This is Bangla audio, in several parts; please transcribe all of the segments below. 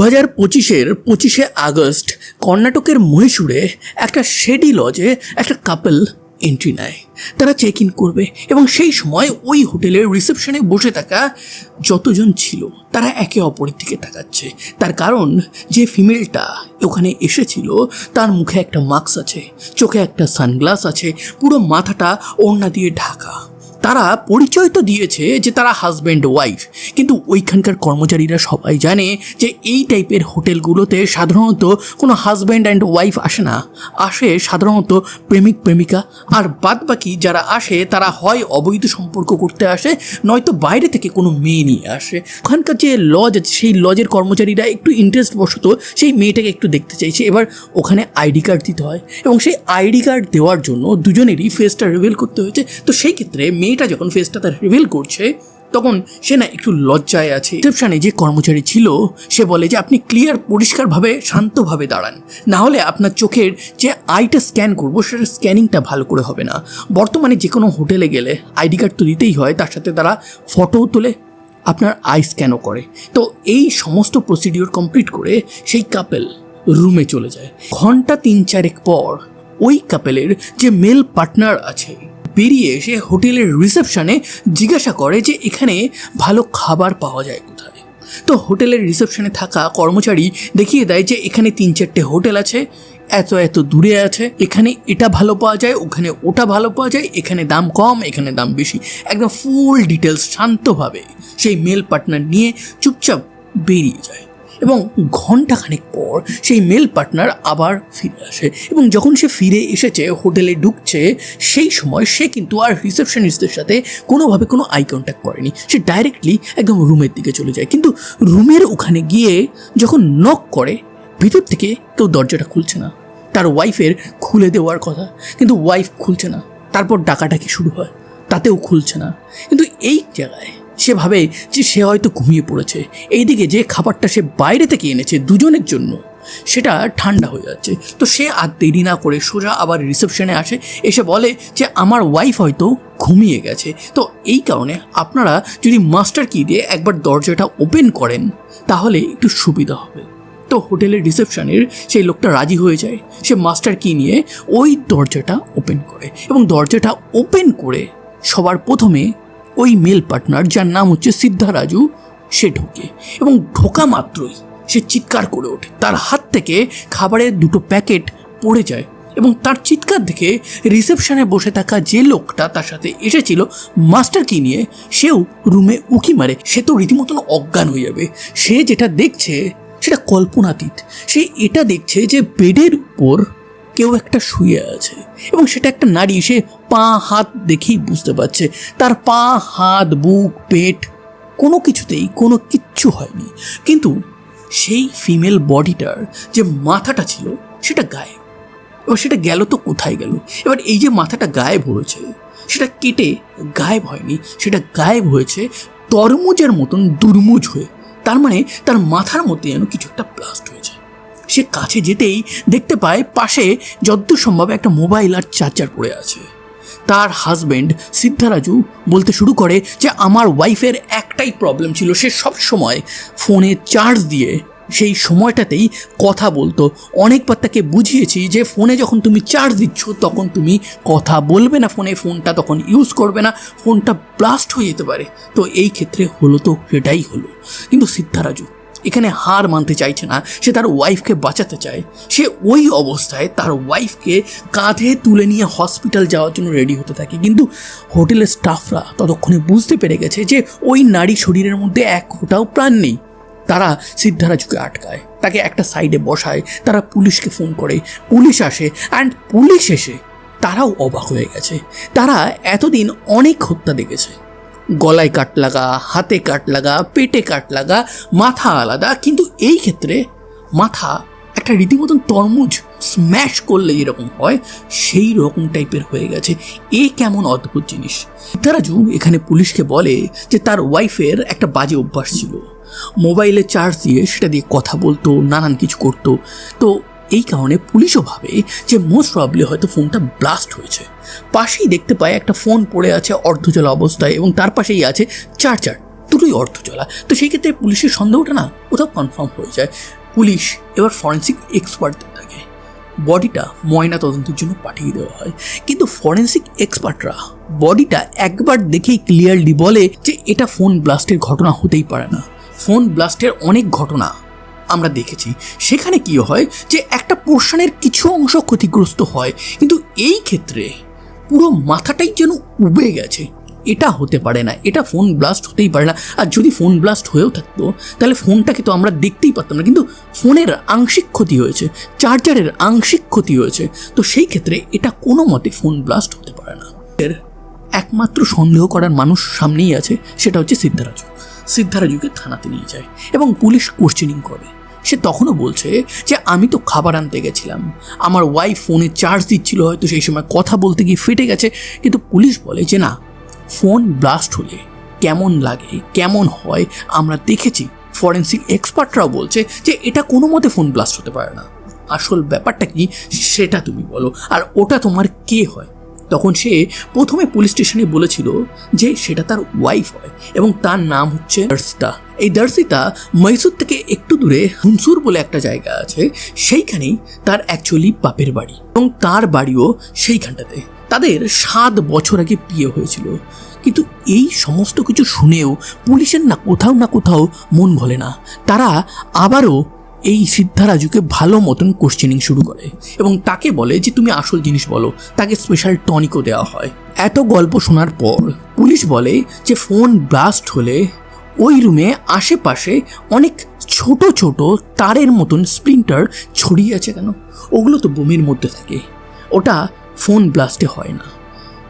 হাজার পঁচিশের পঁচিশে আগস্ট কর্ণাটকের মহীশূরে একটা শেডি লজে একটা কাপল এন্ট্রি নেয়। তারা চেক ইন করবে এবং সেই সময় ওই হোটেলের রিসেপশনে বসে থাকা যতজন ছিল, তারা একে অপরের দিকে তাকাচ্ছে। তার কারণ, যে ফিমেলটা ওখানে এসেছিল, তার মুখে একটা মাস্ক আছে, চোখে একটা সানগ্লাস আছে, পুরো মাথাটা ওড়না দিয়ে ঢাকা। তারা পরিচয় তো দিয়েছে যে তারা হাজব্যান্ড ওয়াইফ কিন্তু ওইখানকার কর্মচারীরা সবাই জানে যে এই টাইপের হোটেলগুলোতে সাধারণত কোনো হাজব্যান্ড অ্যান্ড ওয়াইফ আসে না। আসে সাধারণত প্রেমিক, প্রেমিকা, আর বাদ বাকি যারা আসে, তারা হয় অবৈধ সম্পর্ক করতে আসে, নয়তো বাইরে থেকে কোনো মেয়ে নিয়ে আসে। ওখানকার যে লজ আছে, সেই লজের কর্মচারীরা একটু ইন্টারেস্ট বশত সেই মেয়েটাকে একটু দেখতে চাইছে। এবার ওখানে আইডি কার্ড দিতে হয় এবং সেই আইডি কার্ড দেওয়ার জন্য দুজনেরই ফেসটা রিভিল করতে হয়েছে। তো সেই ক্ষেত্রে মেয়েটা যখন ফেসটা তার রিভিল করছে, তখন সে না একটু লজ্জায় আছে। রিসেপশনে যে কর্মচারী ছিল, সে বলে যে, আপনি ক্লিয়ার পরিষ্কারভাবে, শান্তভাবে দাঁড়ান। না হলে আপনার চোখের যে আইটা স্ক্যান করব, সেটার স্ক্যানিংটা ভালো করে হবে না। বর্তমানে যে কোনো হোটেলে গেলে আইডি কার্ড তো দিতেই হয়, তার সাথে তারা ফটোও তোলে আপনার আই স্ক্যানও করে। তো এই সমস্ত প্রসিডিওর কমপ্লিট করে সেই কাপেল রুমে চলে যায়। ঘণ্টা তিন চারেক পর ওই কাপেলের যে মেল পার্টনার আছে বেরিয়ে এসে হোটেলের রিসেপশনে জিজ্ঞাসা করে যে এখানে ভালো খাবার পাওয়া যায় কোথায়। তো হোটেলের রিসেপশনে থাকা কর্মচারী দেখিয়ে দেয় যে এখানে তিন চারটে হোটেল আছে, এত এত দূরে আছে, এখানে এটা ভালো পাওয়া যায়, ওখানে ওটা ভালো পাওয়া যায়, এখানে দাম কম, এখানে দাম বেশি। একদম ফুল ডিটেলস শান্তভাবে সেই মেল পার্টনার নিয়ে চুপচাপ বেরিয়ে যায়। এবং ঘন্টাখানেক পর সেই মেল পার্টনার আবার ফিরে আসে এবং যখন সে ফিরে এসেছে, হোটেলে ঢুকছে, সেই সময় সে কিন্তু আর রিসেপশনিস্টদের সাথে কোনোভাবে কোনো আই কন্ট্যাক্ট করেনি। সে ডাইরেক্টলি একদম রুমের দিকে চলে যায়। কিন্তু রুমের ওখানে গিয়ে যখন নক করে, ভিতর থেকে কেউ দরজাটা খুলছে না। তার ওয়াইফের খুলে দেওয়ার কথা। কিন্তু ওয়াইফ খুলছে না। তারপর ডাকাডাকি শুরু হয়। তাতেও খুলছে না। কিন্তু এই জায়গায় সে ভাবে যে সে হয়তো ঘুমিয়ে পড়েছে। এইদিকে যে খাবারটা সে বাইরে থেকে এনেছে দুজনের জন্য, সেটা ঠান্ডা হয়ে যাচ্ছে। তো সে আর দেরি না করে সোজা আবার রিসেপশনে আসে, এসে বলে যে আমার ওয়াইফ হয়তো ঘুমিয়ে গেছে। তো এই কারণে আপনারা যদি মাস্টার কি দিয়ে একবার দরজাটা ওপেন করেন, তাহলে একটু সুবিধা হবে। তো হোটেলের রিসেপশনের সেই লোকটা রাজি হয়ে যায়। সে মাস্টার কি নিয়ে ওই দরজাটা ওপেন করে এবং দরজাটা ওপেন করে সবার প্রথমে ওই মেল পার্টনার, যার নাম হচ্ছে সিদ্ধা রাজু সে ঢোকে এবং ঢোকা মাত্রই সে চিৎকার করে ওঠে। তার হাত থেকে খাবারের দুটো প্যাকেট পড়ে যায় এবং তার চিৎকার দেখে রিসেপশনে বসে থাকা যে লোকটা তার সাথে এসেছিল, মাস্টার কি নিয়ে, সেও রুমে উঁকি মারে। সে তো রীতিমতন অজ্ঞান হয়ে যাবে। সে যেটা দেখছে, সেটা কল্পনাতীত। সে এটা দেখছে যে বেডের উপর কেউ একটা শুয়ে আছে এবং সেটা একটা নারী, সে পা, হাত দেখেই বুঝতে পারছে। তার পা, হাত, বুক, পেট কোনো কিছুতেই, কোনো কিচ্ছু হয়নি। কিন্তু সেই ফিমেল বডিটার যে মাথাটা ছিল, সেটা গায়েব। এবার সেটা গেল তো কোথায় গেল? এবার এই যে মাথাটা গায়েব হয়েছে, সেটা কেটে গায়েব হয়নি, সেটা গায়েব হয়েছে তরমুজের মতন দুর্মুজ হয়ে। তার মানে তার মাথার মধ্যে যেন কিছু একটা ব্লাস্ট হয়েছে। সে কাছে যেতেই দেখতে পায় পাশে যদ্দূর সম্ভব একটা মোবাইল আর চার্জার পড়ে আছে। তার হাজবেন্ড সিদ্ধারাজু বলতে শুরু করে যে, আমার ওয়াইফের একটাই প্রবলেম ছিল, সে সব সময় ফোনে চার্জ দিয়ে সেই সময়টাতেই কথা বলতো। অনেকবার তাকে বুঝিয়েছি যে ফোনে যখন তুমি চার্জ দিচ্ছ, তখন তুমি কথা বলবে না ফোনে ফোনটা তখন ইউজ করবে না ফোনটা ব্লাস্ট হয়ে যেতে পারে। তো এই ক্ষেত্রে হলো তো সেটাই হলো। কিন্তু সিদ্ধারাজু এখানে হার মানতে চাইছে না, সে তার ওয়াইফকে বাঁচাতে চায়। সে ওই অবস্থায় তার ওয়াইফকে কাঁধে তুলে নিয়ে হসপিটাল যাওয়ার জন্য রেডি হতে থাকে। কিন্তু হোটেলের স্টাফরা ততক্ষণে বুঝতে পেরে গেছে যে ওই নারী শরীরের মধ্যে এক ফোঁটাও প্রাণ নেই। তারা সিদ্ধারাজুকে আটকায়, তাকে একটা সাইডে বসায়, তারা পুলিশকে ফোন করে। পুলিশ আসে অ্যান্ড পুলিশ এসে তারাও অবাক হয়ে গেছে। তারা এতদিন অনেক হত্যা দেখেছে। গলায় কাট লাগা, হাতে কাট লাগা, পেটে কাট লাগা, মাথা আলাদা। কিন্তু এই ক্ষেত্রে মাথা একটা রীতিমতন তরমুজ স্ম্যাশ করলে যেরকম হয়, সেই রকম টাইপের হয়ে গেছে। এ কেমন অদ্ভুত জিনিস। তারাজু এখানে পুলিশকে বলে যে তার ওয়াইফের একটা বাজে অভ্যাস ছিল। মোবাইলে চার্জ দিয়ে সেটা দিয়ে কথা বলতো, নানান কিছু করতো। তো এই কারণে পুলিশও ভাবে যে মোস্ট প্রবলি হয়তো ফোনটা ব্লাস্ট হয়েছে। পাশেই দেখতে পায় একটা ফোন পড়ে আছে অর্ধজলা অবস্থায় এবং তার পাশেই আছে চার্জার দুটোই অর্থ চলা তো সেই ক্ষেত্রে পুলিশের সন্দেহটা না কোথাও কনফার্ম হয়ে যায়। পুলিশ এবার ফরেন্সিক এক্সপার্ট থাকে বডিটা ময়না তদন্তের জন্য পাঠিয়ে দেওয়া হয়। কিন্তু ফরেন্সিক এক্সপার্টরা বডিটা একবার দেখেই ক্লিয়ারলি বলে যে এটা ফোন ব্লাস্টের ঘটনা হতেই পারে না। ফোন ব্লাস্টের অনেক ঘটনা আমরা দেখেছি, সেখানে কি হয় যে একটা পোর্শনের কিছু অংশ ক্ষতিগ্রস্ত হয়, কিন্তু এই ক্ষেত্রে পুরো মাথাটাই যেন উবে গেছে। এটা হতে পারে না, এটা ফোন ব্লাস্ট হতেই পারে না। আর যদি ফোন ব্লাস্ট হয়েও থাকতো, তাহলে ফোনটাকে তো আমরা দেখতেই পারতাম না, কিন্তু ফোনের আংশিক ক্ষতি হয়েছে চার্জারের আংশিক ক্ষতি হয়েছে। তো সেই ক্ষেত্রে এটা কোনো মতে ফোন ব্লাস্ট হতে পারে না। এর একমাত্র সন্দেহ করার মানুষ সামনেই আছে, সেটা হচ্ছে সিদ্ধারাজু। সিদ্ধারাজুকে থানাতে নিয়ে যায় এবং পুলিশ কোশ্চেনিং করে। সে তখনও বলছে যে আমি তো খাবার আনতে গেছিলাম। আমার ওয়াইফ ফোনে চার্জ দিচ্ছিল হয়তো সেই সময়, কথা বলতে গিয়ে ফেটে গেছে। কিন্তু পুলিশ বলে যে না ফোন ব্লাস্ট হলে কেমন লাগে, কেমন হয় আমরা দেখেছি। ফরেন্সিক এক্সপার্টরাও বলছে যে এটা কোনো মতে ফোন ব্লাস্ট হতে পারে না। আসল ব্যাপারটা কি সেটা তুমি বলো। আর ওটা তোমার কে হয়? তখন সে প্রথমে পুলিশ স্টেশনে বলেছিল যে সেটা তার ওয়াইফ হয় এবং তার নাম হচ্ছে দর্শিতা। এই দর্শিতা মৈসুর থেকে একটু দূরে হুনসুর বলে একটা জায়গা আছে, সেইখানেই তার অ্যাকচুয়ালি বাপের বাড়ি এবং তার বাড়িও সেইখানটাতে। তাদের সাত বছর আগে বিয়ে হয়েছিল। কিন্তু এই সমস্ত কিছু শুনেও পুলিশের না কোথাও না কোথাও মন ভলে না। তারা আবারও এই সিদ্ধারাজুকে ভালো মতন কোশ্চেনিং শুরু করে এবং তাকে বলে যে, তুমি আসল জিনিস বলো, তাকে স্পেশাল টনিকও দেওয়া হয়। এত গল্প শোনার পর পুলিশ বলে যে, ফোন ব্লাস্ট হলে ওই রুমে আশেপাশে অনেক ছোট ছোট তারের মতন স্প্রিন্টার ছড়িয়ে আছে কেন? ওগুলো তো বোমের মধ্যে থাকে। ওটা ফোন ব্লাস্টে হয় না।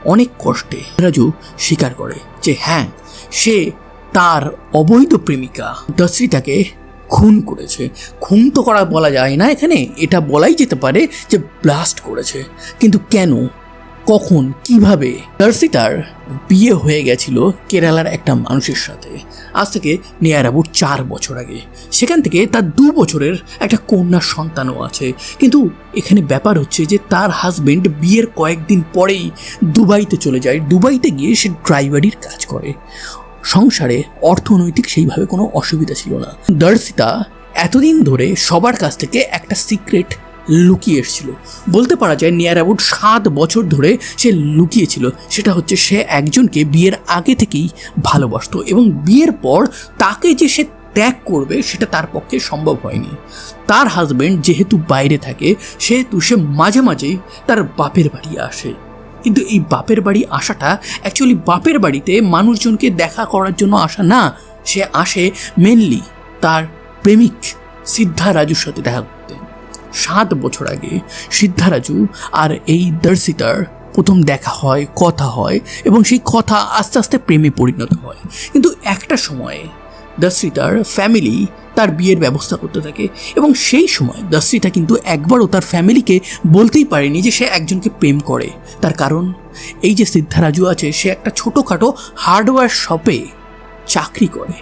অনেক কষ্টে রাজু স্বীকার করে যে হ্যাঁ সে তার অবৈধ প্রেমিকা। দশ্রিতাকে খুন করেছে। খুন তো করা বলা যায় না এখানে, এটা বলাই যেতে পারে যে ব্লাস্ট করেছে। কিন্তু কেন? কখন? কীভাবে? দর্শিতার বিয়ে হয়ে গেছিল কেরালার একটা মানুষের সাথে। আজ থেকে নিয়ার অ্যাবাউট চার বছর আগে। সেখান থেকে তার দু বছরের একটা কন্যার সন্তানও আছে। কিন্তু এখানে ব্যাপার হচ্ছে যে তার হাজবেন্ড বিয়ের কয়েকদিন পরেই দুবাইতে চলে যায়। দুবাইতে গিয়ে সে ড্রাইভারির কাজ করে। সংসারে অর্থনৈতিক সেইভাবে কোনো অসুবিধা ছিল না। দর্শিতা এতদিন ধরে সবার কাছ থেকে একটা সিক্রেট লুকিয়ে এসেছিল। বলতে পারা যায় নিয়ার অ্যাবাউট সাত বছর ধরে সে লুকিয়েছিল। সেটা হচ্ছে সে একজনকে বিয়ের আগে থেকেই ভালোবাসতো এবং বিয়ের পর তাকে যে সে ত্যাগ করবে সেটা তার পক্ষে সম্ভব হয়নি। তার হাজব্যান্ড যেহেতু বাইরে থাকে, সেহেতু সে মাঝে মাঝেই তার বাপের বাড়ি আসে। কিন্তু এই বাপের বাড়ি আসাটা অ্যাকচুয়ালি বাপের বাড়িতে মানুষজনকে দেখা করার জন্য আসা না, সে আসে মেনলি তার প্রেমিক সিদ্ধারাজুর সাথে দেখা করতে। সাত বছর আগে সিদ্ধারাজু আর এই দর্শিতার প্রথম দেখা হয়, কথা হয় এবং সেই কথা আস্তে আস্তে প্রেমে পরিণত হয়। কিন্তু একটা সময়ে দর্শিতার ফ্যামিলি তার বিয়ের ব্যবস্থা করতে থাকে। এবং সেই সময় দর্শিতা কিন্তু একবারও তার ফ্যামিলিকে বলতেই পারেনি যে সে একজনকে প্রেম করে। তার কারণ, এই যে সিদ্ধারাজু আছে, সে একটা ছোটোখাটো হার্ডওয়্যার শপে চাকরি করে।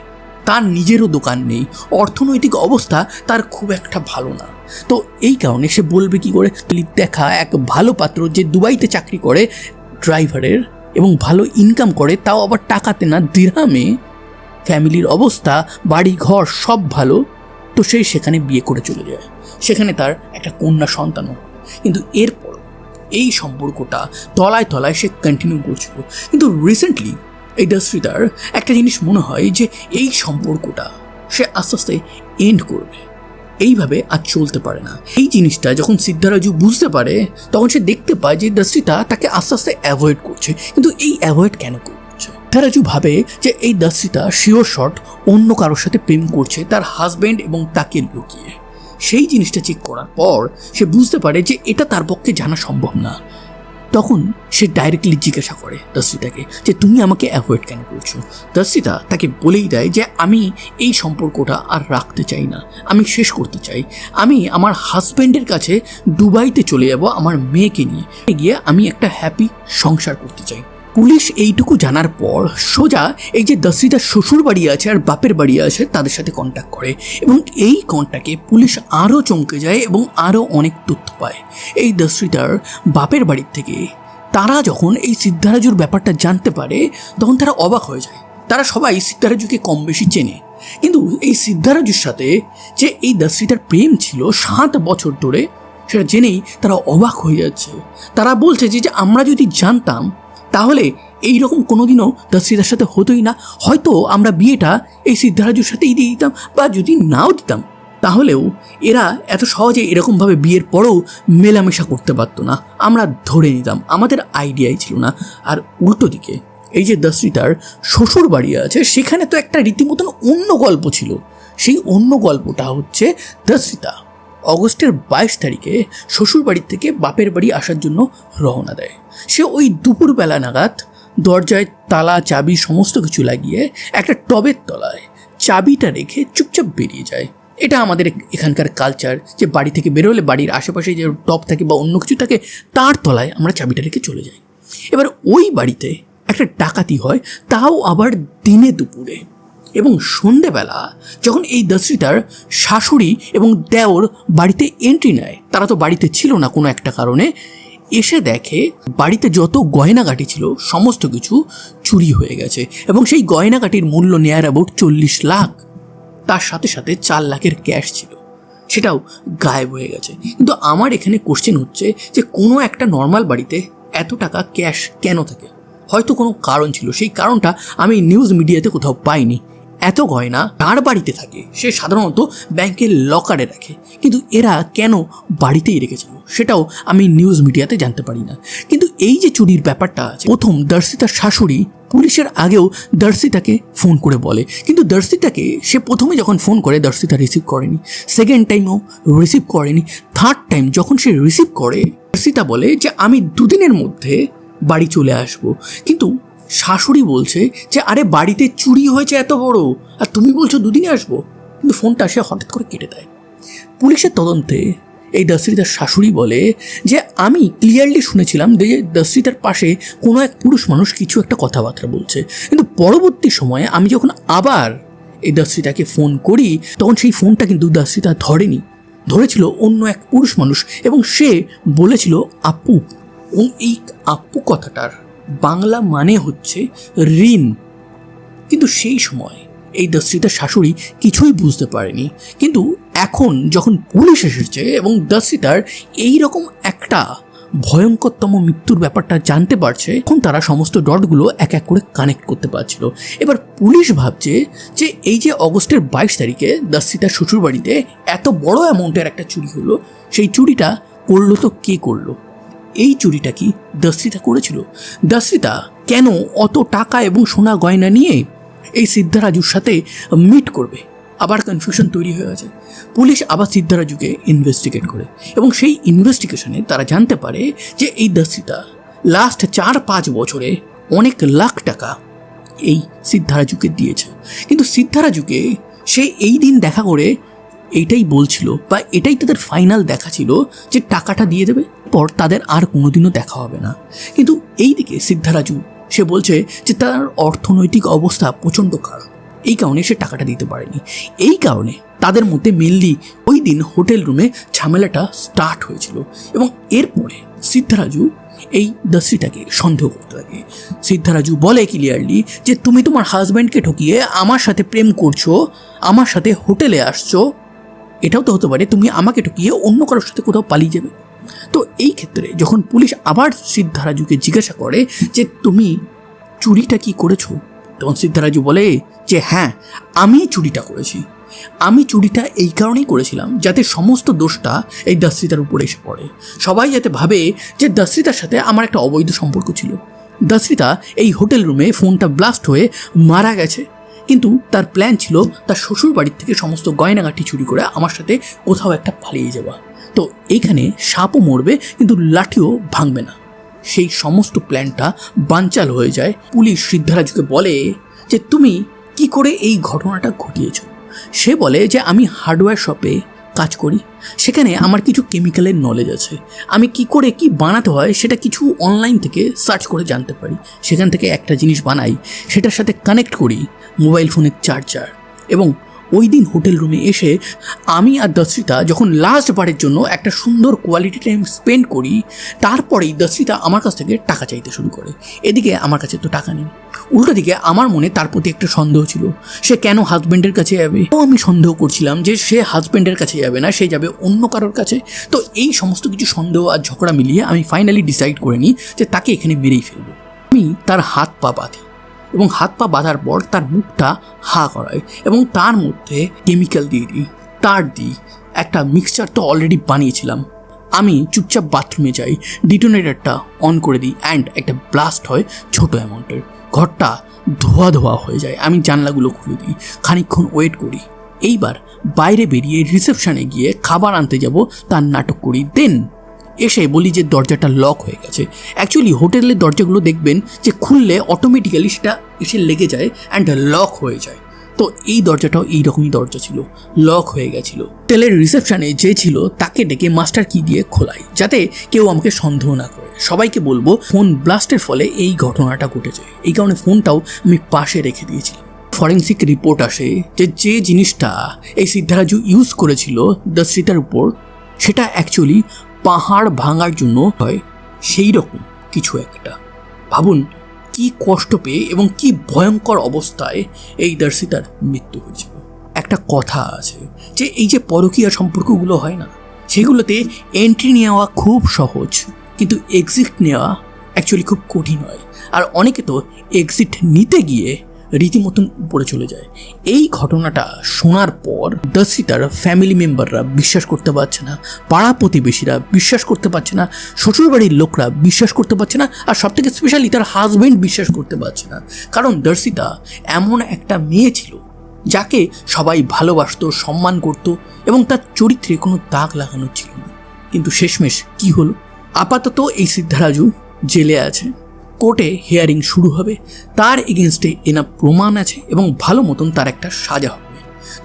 তার নিজেরও দোকান নেই। অর্থনৈতিক অবস্থা তার খুব একটা ভালো না। তো এই কারণে সে বলবে কি করে দেখা এক ভালো পাত্র যে দুবাইতে চাকরি করে ড্রাইভারের এবং ভালো ইনকাম করে, তাও আবার টাকাতে না দিরহামে ফ্যামিলির অবস্থা, বাড়ি, ঘর সব ভালো। তো সেই সেখানে বিয়ে করে চলে যায়। সেখানে তার একটা কন্যা সন্তানও। কিন্তু এরপর এই সম্পর্কটা তলায় তলায় সে কন্টিনিউ করছিল। কিন্তু রিসেন্টলি এই দশ্রিতার একটা জিনিস মনে হয় যে এই সম্পর্কটা সে আস্তে আস্তে এন্ড করবে। এইভাবে আর চলতে পারে না। এই জিনিসটা যখন সিদ্ধারাজু বুঝতে পারে, তখন সে দেখতে পায় যে দশ্রিতা তাকে আস্তে আস্তে অ্যাভয়েড করছে। কিন্তু এই অ্যাভয়েড কেন করছে? সিদ্ধারাজু ভাবে যে এই দশ্রিতা শিওর শট অন্য কারোর সাথে প্রেম করছে তার হাজবেন্ড এবং তাকে লুকিয়ে। সেই জিনিসটা চেক করার পর সে বুঝতে পারে যে এটা তার পক্ষে জানা সম্ভব না। তখন সে ডাইরেক্টলি জিজ্ঞাসা করে দর্শিতাকে যে তুমি আমাকে অ্যাভয়েড কেন করছ? দর্শিতা তাকে বলেই দেয় যে আমি এই সম্পর্কটা আর রাখতে চাই না। আমি শেষ করতে চাই। আমি আমার হাজব্যান্ডের কাছে দুবাইতে চলে যাব আমার মেয়েকে নিয়ে। গিয়ে আমি একটা হ্যাপি সংসার করতে চাই। পুলিশ এইটুকু জানার পর সোজা এই যে দশরিতার শ্বশুর বাড়ি আছে আর বাপের বাড়ি আছে, তাদের সাথে কন্ট্যাক্ট করে এবং এই কন্ট্যাক্টে পুলিশ আরও চমকে যায় এবং আরও অনেক তথ্য পায়। এই দশরিতার বাপের বাড়ির থেকে তারা যখন এই সিদ্ধারাজুর ব্যাপারটা জানতে পারে, তখন তারা অবাক হয়ে যায়। তারা সবাই সিদ্ধারাজুকে কম বেশি চেনে। কিন্তু এই সিদ্ধারাজুর সাথে যে এই দস্রিতার প্রেম ছিল সাত বছর ধরে, সেটা জেনেই তারা অবাক হয়ে যাচ্ছে। তারা বলছে যে আমরা যদি জানতাম তাহলে এই রকম কোনোদিনও দস্রিতার সাথে হতোই না। হয়তো আমরা বিয়েটা এই সিদ্ধারাজুর সাথেই দিয়ে দিতাম বা যদি নাও দিতাম, তাহলেও এরা এত সহজে এরকমভাবে বিয়ের পরেও মেলামেশা করতে পারতো না। আমরা ধরে নিতাম, আমাদের আইডিয়াই ছিল না। আর উল্টো দিকে, এই যে দস্রিতার শ্বশুর বাড়ি আছে, সেখানে তো একটা রীতিমতন অন্য গল্প ছিল। সেই অন্য গল্পটা হচ্ছে দস্রিতা। অগস্টের বাইশ তারিখে শ্বশুর বাড়ির থেকে বাপের বাড়ি আসার জন্য রওনা দেয়। সে ওই দুপুরবেলা নাগাদ দরজায় তালা, চাবি সমস্ত কিছু লাগিয়ে একটা টবের তলায় চাবিটা রেখে চুপচাপ বেরিয়ে যায়। এটা আমাদের এখানকার কালচার যে বাড়ি থেকে বেরোলে বাড়ির আশেপাশে যে টপ থাকে বা অন্য কিছু থাকে, তার তলায় আমরা চাবিটা রেখে চলে যাই। এবার ওই বাড়িতে একটা ডাকাতি হয়, তাও আবার দিনে দুপুরে। এবং সন্ধেবেলা যখন এই দস্রিতার শাশুড়ি এবং দেওর বাড়িতে এন্ট্রি নেয়, তারা তো বাড়িতে ছিল না কোনো একটা কারণে, এসে দেখে বাড়িতে যত গয়নাগাটি ছিল সমস্ত কিছু চুরি হয়ে গেছে এবং সেই গয়নাগাটির মূল্য নেয়ার অ্যাবাউট চল্লিশ লাখ। তার সাথে সাথে চার লাখের ক্যাশ ছিল। সেটাও গায়েব হয়ে গেছে। কিন্তু আমার এখানে কোশ্চেন হচ্ছে যে কোনো একটা নর্মাল বাড়িতে এত টাকা ক্যাশ কেন থাকে? হয়তো কোনো কারণ ছিল। সেই কারণটা আমি নিউজ মিডিয়াতে কোথাও পাইনি। এত গয়না তার বাড়িতে থাকে? সে সাধারণত ব্যাংকের লকারে রাখে। কিন্তু এরা কেন বাড়িতেই রেখেছিল সেটাও আমি নিউজ মিডিয়াতে জানতে পারি না। কিন্তু এই যে চুরির ব্যাপারটা আছে, প্রথম দর্শিতার শাশুড়ি পুলিশের আগেও দর্শিতাকে ফোন করে বলে। কিন্তু দর্শিতাকে সে প্রথমে যখন ফোন করে, দর্শিতা রিসিভ করেনি। সেকেন্ড টাইমও রিসিভ করেনি। থার্ড টাইম যখন সে রিসিভ করে, দর্শিতা বলে যে, আমি দুদিনের মধ্যে বাড়ি চলে আসব। কিন্তু শাশুড়ি বলছে যে, আরে, বাড়িতে চুরি হয়েছে এত বড়। আর তুমি বলছো দুদিনে আসব। কিন্তু ফোনটা সে হঠাৎ করে কেটে দেয়। পুলিশের তদন্তে এই দশরিতার শাশুড়ি বলে যে, আমি ক্লিয়ারলি শুনেছিলাম যে দশরিতার পাশে কোনো এক পুরুষ মানুষ কিছু একটা কথাবার্তা বলছে। কিন্তু পরবর্তী সময়ে আমি যখন আবার এই দশরিতাকে ফোন করি, তখন সেই ফোনটা কিন্তু দশরিতা ধরেনি। ধরেছিল অন্য এক পুরুষ মানুষ এবং সে বলেছিল, আপু এবং এই আপু কথাটার বাংলা মানে হচ্ছে ঋণ। কিন্তু সেই সময় এই দস্রিতার শাশুড়ি কিছুই বুঝতে পারেনি। কিন্তু এখন যখন পুলিশ এসেছে এবং দস্রিতার এই রকম একটা ভয়ঙ্করতম মৃত্যুর ব্যাপারটা জানতে পারছে এখন তারা সমস্ত ডটগুলো এক এক করে কানেক্ট করতে পারছিল। এবার পুলিশ ভাবছে যে এই যে অগস্টের বাইশ তারিখে দস্রিতার শ্বশুরবাড়িতে এত বড় অ্যামাউন্টের একটা চুরি হলো, সেই চুরিটা করল তো কে করল? এই চুরিটা কি দস্রিতা করেছিল? দস্রিতা কেন অত টাকা এবং সোনা গয়না নিয়ে এই সিদ্ধারাজুর সাথে মিট করবে? আবার কনফিউশন তৈরি হয়ে গেছে। পুলিশ আবার সিদ্ধারাজুকে ইনভেস্টিগেট করে এবং সেই ইনভেস্টিগেশনে তারা জানতে পারে যে এই দস্রিতা লাস্ট চার পাঁচ বছরে অনেক লাখ টাকা এই সিদ্ধারাজুকে দিয়েছে। কিন্তু সিদ্ধারাজুকে সে এই দিন দেখা করে এইটাই বলছিল বা এটাই তাদের ফাইনাল দেখা ছিল যে টাকাটা দিয়ে দেবে? পর তাদের আর কোনোদিনও দেখা হবে না। কিন্তু এই দিকে সিদ্ধারাজু, সে বলছে যে তার অর্থনৈতিক অবস্থা প্রচণ্ড খারাপ। এই কারণে সে টাকাটা দিতে পারেনি। এই কারণে তাদের মধ্যে মেনলি ওই দিন হোটেল রুমে ঝামেলাটা স্টার্ট হয়েছিল এবং এরপরে সিদ্ধারাজু এই দস্রিতাকে সন্দেহ করতে থাকে। সিদ্ধারাজু বলে ক্লিয়ারলি যে, তুমি তোমার হাজব্যান্ডকে ঠকিয়ে আমার সাথে প্রেম করছ, আমার সাথে হোটেলে আসছো, এটাও তো হতে পারে, তুমি আমাকে ঠকিয়ে অন্য কারোর সাথে কোথাও পালিয়ে যাবে। তো এই ক্ষেত্রে যখন পুলিশ আবার সিদ্ধারাজুকে জিজ্ঞাসা করে যে তুমি চুরিটা কি করেছ, তখন সিদ্ধারাজু বলে যে হ্যাঁ আমি চুরিটা করেছি। আমি চুরিটা এই কারণেই করেছিলাম যাতে সমস্ত দোষটা এই দাসরিতার উপরে এসে পড়ে। সবাই যাতে ভাবে যে দাসরিতার সাথে আমার একটা অবৈধ সম্পর্ক ছিল। দাসরিতা এই হোটেল রুমে ফোনটা ব্লাস্ট হয়ে মারা গেছে। কিন্তু তার প্ল্যান ছিল তার শ্বশুর বাড়ির থেকে সমস্ত গয়নাগাটি চুরি করে আমার সাথে কোথাও একটা পালিয়ে যাওয়া। তো এইখানে সাপও মরবে, কিন্তু লাঠিও ভাঙবে না। সেই সমস্ত প্ল্যানটা বানচাল হয়ে যায়। পুলিশ সিদ্ধারাজুকে বলে যে, তুমি কি করে এই ঘটনাটা ঘটিয়েছ? সে বলে যে, আমি হার্ডওয়্যার শপে কাজ করি। সেখানে আমার কিছু কেমিক্যালের নলেজ আছে। আমি কি করে কি বানাতে হয় সেটা কিছু অনলাইন থেকে সার্চ করে জানতে পারি। সেখান থেকে একটা জিনিস বানাই, সেটার সাথে কানেক্ট করি মোবাইল ফোনের চার্জার এবং ওই দিন হোটেল রুমে এসে আমি আর দর্শিতা যখন লাস্ট বারের জন্য একটা সুন্দর কোয়ালিটি টাইম স্পেন্ড করি, তারপরেই দর্শিতা আমার কাছ থেকে টাকা চাইতে শুরু করে। এদিকে আমার কাছে তো টাকা নেই। উল্টো দিকে আমার মনে তার প্রতি একটা সন্দেহ ছিল। সে কেন হাজব্যান্ডের কাছে যাবে? ও আমি সন্দেহ করছিলাম যে সে হাজব্যান্ডের কাছে যাবে না, সে যাবে অন্য কারোর কাছে। তো এই সমস্ত কিছু সন্দেহ আর ঝগড়া মিলিয়ে আমি ফাইনালি ডিসাইড করে নিই যে তাকে এখানে মেরেই ফেলব। আমি তার হাত পা বাঁধি। এবং হাত পা বাঁধার পর তার মুখটা হা করাই এবং তার মধ্যে কেমিক্যাল দিয়ে দিই। তার দিই। একটা মিক্সচার তো অলরেডি বানিয়েছিলাম। আমি চুপচাপ বাথরুমে যাই। ডিটোনেটারটা অন করে দিই অ্যান্ড একটা ব্লাস্ট হয় ছোট অ্যামাউন্টের ঘরটা ধোয়া ধোয়া হয়ে যায়। আমি জানলাগুলো খুলে দিই। খানিকক্ষণ ওয়েট করি। এইবার বাইরে বেরিয়ে রিসেপশনে গিয়ে খাবার আনতে যাব, তার নাটক করি। দেন এসে বলি যে দরজাটা লক হয়ে গেছে। অ্যাকচুয়ালি হোটেলের দরজাগুলো দেখবেন যে খুললে অটোমেটিক্যালি সেটা এসে লেগে যায় অ্যান্ড লক হয়ে যায়। তো এই দরজাটাও এইরকমই দরজা ছিল লক হয়ে গেছিল। হোটেলের রিসেপশনে যে ছিল, তাকে ডেকে মাস্টার কি দিয়ে খোলাই, যাতে কেউ আমাকে সন্দেহ না করে। সবাইকে বলব ফোন ব্লাস্টের ফলে এই ঘটনাটা ঘটেছে এই কারণে ফোনটাও আমি পাশে রেখে দিয়েছিলাম। ফরেন্সিক রিপোর্ট আসে যে যে জিনিসটা এই সিদ্ধারাজু ইউজ করেছিল দশরিতার উপর, সেটা অ্যাকচুয়ালি পাহাড় ভাঙার জন্য হয় সেই রকম কিছু একটা। ভাবুন, কি কষ্ট পেয়ে এবং কি ভয়ঙ্কর অবস্থায় এই দর্শিতার মৃত্যু হয়েছিল। একটা কথা আছে যে, এই যে পরকীয়া সম্পর্কগুলো হয় না, সেগুলোতে এন্ট্রি নেওয়া খুব সহজ, কিন্তু এক্সিট নেওয়া অ্যাকচুয়ালি খুব কঠিন হয়। আর অনেকে তো এক্সিট নিতে গিয়ে রীতিমতন উপরে চলে যায়। এই ঘটনাটা শোনার পর দর্শিতার ফ্যামিলি মেম্বাররা বিশ্বাস করতে পারছে না, পাড়া প্রতিবেশীরা বিশ্বাস করতে পারছে না, শ্বশুরবাড়ির লোকরা বিশ্বাস করতে পারছে না, আর সব থেকে স্পেশালি তার হাজবেন্ড বিশ্বাস করতে পারছে না। কারণ দর্শিতা এমন একটা মেয়ে ছিল, যাকে সবাই ভালোবাসত, সম্মান করত এবং তার চরিত্রে কোনো দাগ লাগানো ছিল না। কিন্তু শেষমেশ কি হলো? আপাতত এই সিদ্ধারাজু জেলে আছে। কোর্টে হিয়ারিং শুরু হবে। তার এগেনস্টে এনা প্রমাণ আছে এবং ভালো মতন তার একটা সাজা হবে।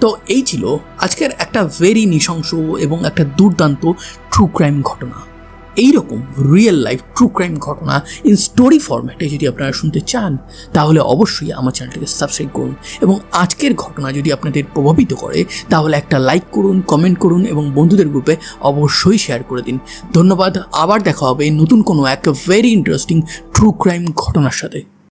তো এই ছিল আজকের একটা ভেরি নৃশংস এবং একটা দুর্দান্ত ট্রু ক্রাইম ঘটনা। এইরকম রিয়েল লাইফ ট্রু ক্রাইম ঘটনা ইন স্টোরি ফরম্যাটে যদি আপনারা শুনতে চান, তাহলে অবশ্যই আমার চ্যানেলটিকে সাবস্ক্রাইব করুন এবং আজকের ঘটনা যদি আপনাদের প্রভাবিত করে, তাহলে একটা লাইক করুন কমেন্ট করুন এবং বন্ধুদের গ্রুপে অবশ্যই শেয়ার করে দিন। ধন্যবাদ, আবার দেখা হবে নতুন কোনো এক ভেরি ইন্টারেস্টিং ট্রু ক্রাইম ঘটনার সাথে।